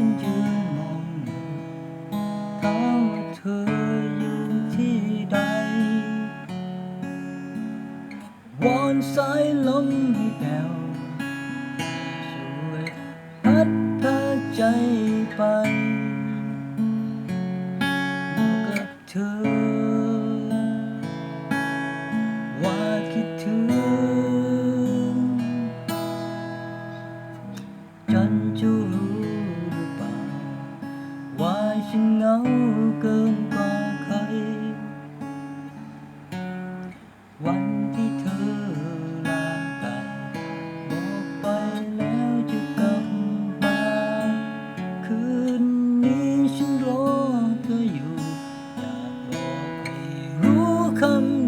ฉันอยู่มันถามว่าเธออยู่ที่ใด วอนสายลมให้แผ่วช่วยพัดพาใจไป ฉันเหงาเกินกว่าใคร วันที่เธอลาไปบอกไปแล้วจะกลับมา คืนนี้ฉันรอเธออยู่อยากบอกให้รู้คำ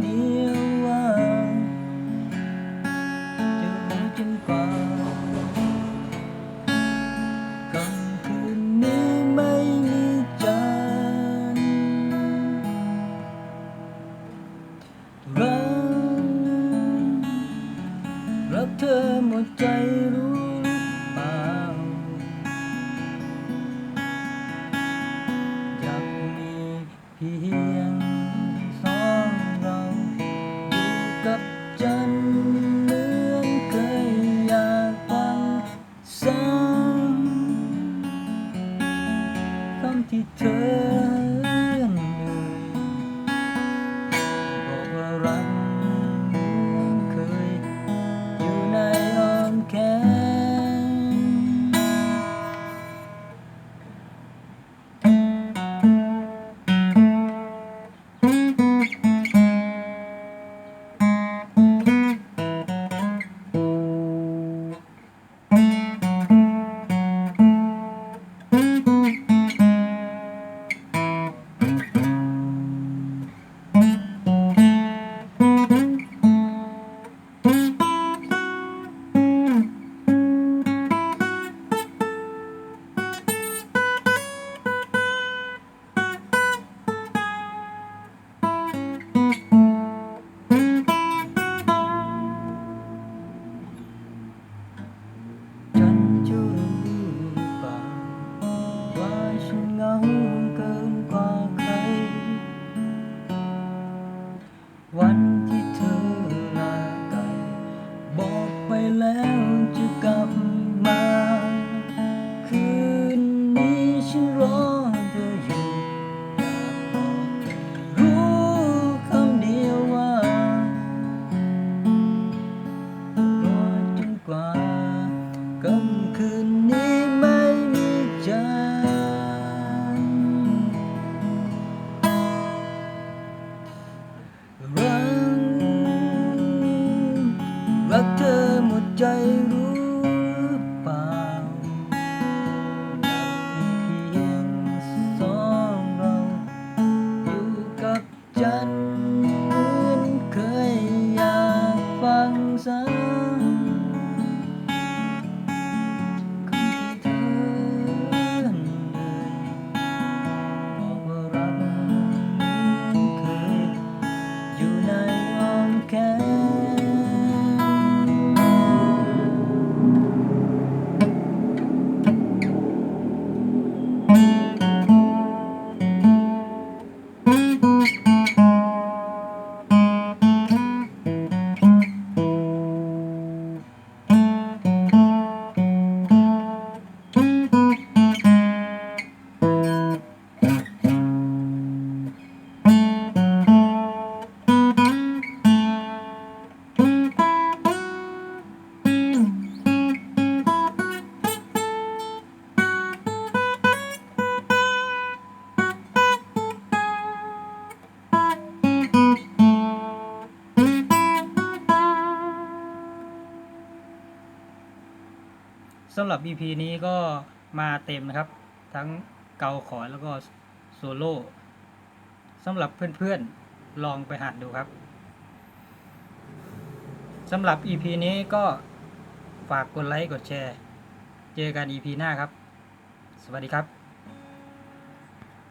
กับจันเหมือนเคยอยากฟังซ้ำคำที่เธอ สำหรับ EP นี้ก็มาเต็มนะครับ ทั้งเกาขอแล้วก็โซโล่สำหรับเพื่อนๆลองไปหัดดูครับสำหรับ EP นี้ก็ฝากกดไลค์กดแชร์ เจอกัน EP หน้าครับ สวัสดีครับ